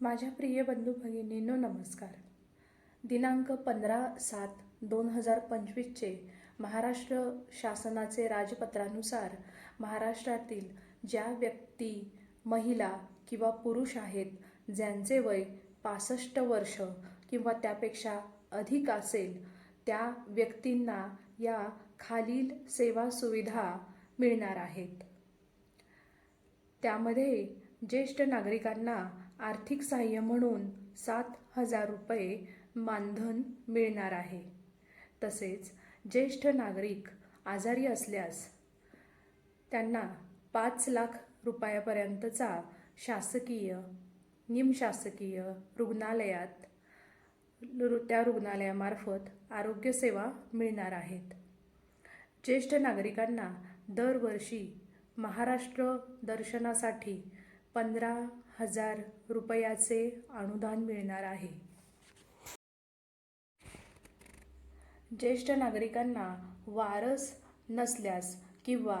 माझ्या प्रिय बंधू भगिनींनो नमस्कार. दिनांक पंधरा सात दोन हजार पंचवीसचे महाराष्ट्र शासनाचे राजपत्रानुसार महाराष्ट्रातील ज्या व्यक्ती महिला किंवा पुरुष आहेत ज्यांचे वय पासष्ट वर्ष किंवा त्यापेक्षा अधिक असेल त्या व्यक्तींना या खालील सेवा सुविधा मिळणार आहेत. त्यामध्ये ज्येष्ठ नागरिकांना आर्थिक सहाय्य म्हणून सात हजार रुपये मानधन मिळणार आहे. तसेच ज्येष्ठ नागरिक आजारी असल्यास त्यांना पाच लाख रुपयापर्यंतचा शासकीय निमशासकीय रुग्णालयात रु- त्या रुग्णालयामार्फत आरोग्यसेवा मिळणार आहेत. ज्येष्ठ नागरिकांना दरवर्षी महाराष्ट्र दर्शनासाठी पंधरा हजार रुपयाचे अनुदान मिळणार आहे. ज्येष्ठ नागरिकांना वारस नसल्यास किंवा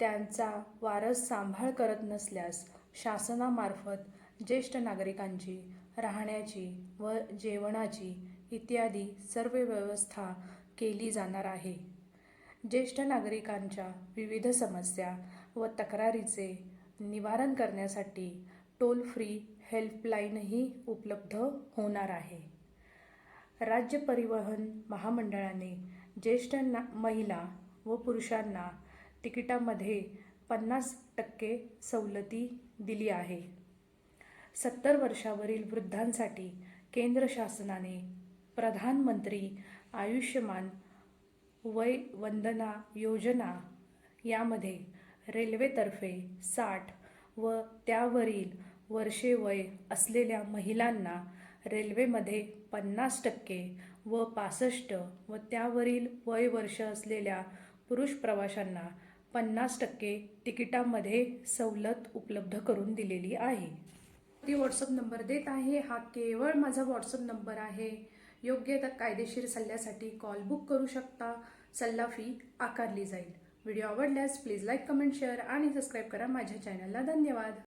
त्यांचा वारस सांभाळ करत नसल्यास शासनामार्फत ज्येष्ठ नागरिकांची राहण्याची व जेवणाची इत्यादी सर्व व्यवस्था केली जाणार आहे. ज्येष्ठ नागरिकांच्या विविध समस्या व तक्रारीचे निवारण करण्यासाठी टोल फ्री हेल्पलाईनही उपलब्ध होणार आहे. राज्य परिवहन महामंडळाने ज्येष्ठांना महिला व पुरुषांना तिकिटामध्ये पन्नास टक्के सवलती दिली आहे. सत्तर वर्षावरील वृद्धांसाठी केंद्र शासनाने प्रधानमंत्री आयुष्यमान वय वंदना योजना यामध्ये रेल्वेतर्फे साठ व त्यावरील वर्षे वय असलेल्या महिलांना रेल्वेमध्ये पन्नास टक्के व पासष्ट व त्यावरील वय वर्ष असलेल्या पुरुष प्रवाशांना पन्नास टक्के तिकिटामध्ये सवलत उपलब्ध करून दिलेली आहे. ती व्हॉट्सअप नंबर देत आहे. हा केवळ माझा व्हॉट्सअप नंबर आहे. योग्य तर कायदेशीर सल्ल्यासाठी कॉल बुक करू शकता. सल्ला फी आकारली जाईल. व्हिडिओ आवडल्यास प्लीज लाईक कमेंट शेअर आणि सबस्क्राईब करा माझ्या चॅनलला. धन्यवाद.